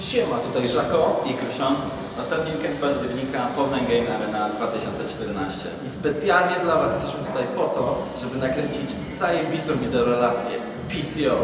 Siema, tutaj Żako i Kryszon. Ostatni weekend października Poznań Game Arena 2014. i specjalnie dla Was jesteśmy tutaj po to, żeby nakręcić zajebistą wideorelację PCO.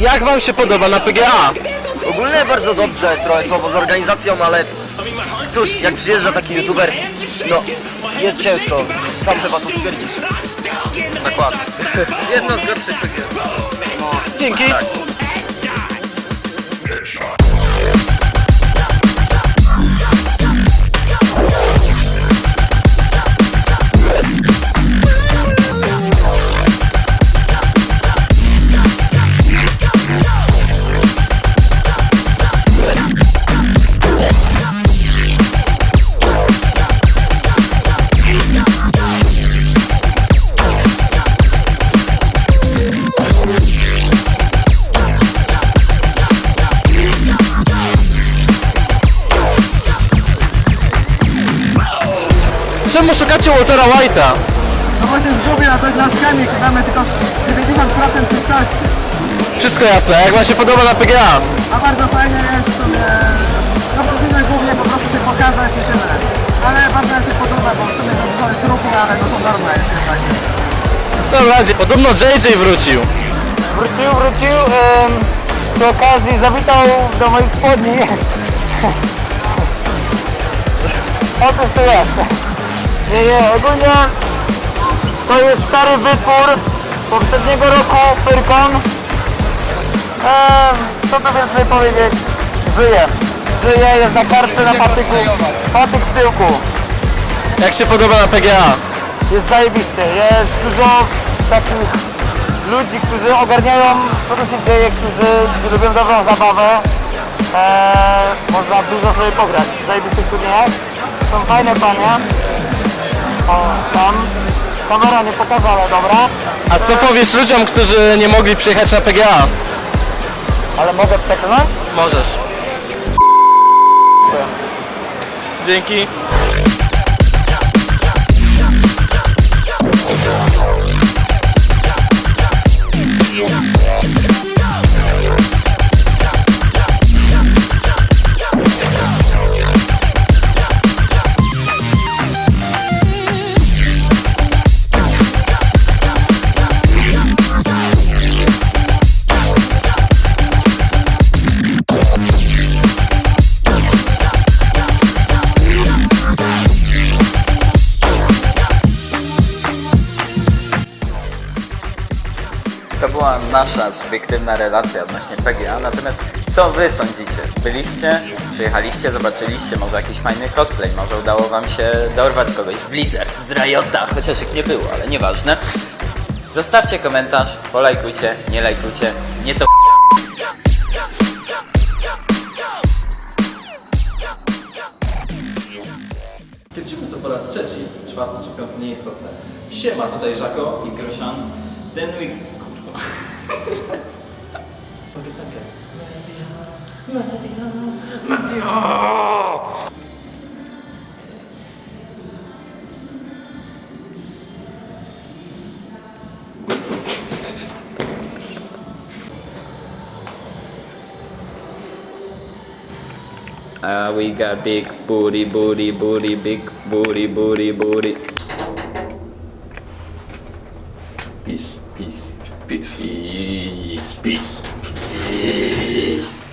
Jak wam się podoba na PGA? Ogólnie bardzo dobrze, trochę słabo z organizacją, ale cóż, jak przyjeżdża taki youtuber, no jest ciężko, sam chyba to stwierdzisz. Dokładnie. Jedno z gorszych PG. Dzięki. Czemu szukacie Waltera White'a? No właśnie zgubię, a to jest nasz chemik, mamy tylko 90% czystości. Wszystko jasne, jak wam się podoba na PGA? A bardzo fajnie jest w sumie, no przyszedłem głównie po prostu się pokazać i tyle. Ale bardzo mi się podoba, bo w sumie to dużo jest ruchu, ale no to norma jest jednak. Dobra, dzie- podobno JJ wrócił. Wrócił, wrócił, przy okazji zawitał do moich spodni. Otóż to jest. Nie, nie, ogólnie to jest stary wytwór poprzedniego roku Pyrkon. Ehm, co tu więcej powiedzieć? Żyje. Żyje, jest na kartce na patyku. Patyk z tyłku. Jak się podoba na PGA? Jest zajebiście. Jest dużo takich ludzi, którzy ogarniają co tu się dzieje, którzy lubią dobrą zabawę. Eee, można dużo sobie pograć. W zajebistych turniejach. Są fajne panie. Kamera nie pokaże, ale dobra. A co powiesz ludziom, którzy nie mogli przyjechać na PGA? Ale mogę przekonać? Możesz. Dzięki. Nasza subiektywna relacja odnośnie PGA, natomiast co wy sądzicie? Byliście, przyjechaliście, zobaczyliście może jakiś fajny cosplay, może udało wam się dorwać kogoś z Blizzard, z Riota, chociaż ich nie było, ale nieważne. Zostawcie komentarz, polajkujcie, nie lajkujcie, nie to Uh, we got big booty, booty, booty, big booty, booty, booty. Peace, Peace, peace, peace, peace, peace.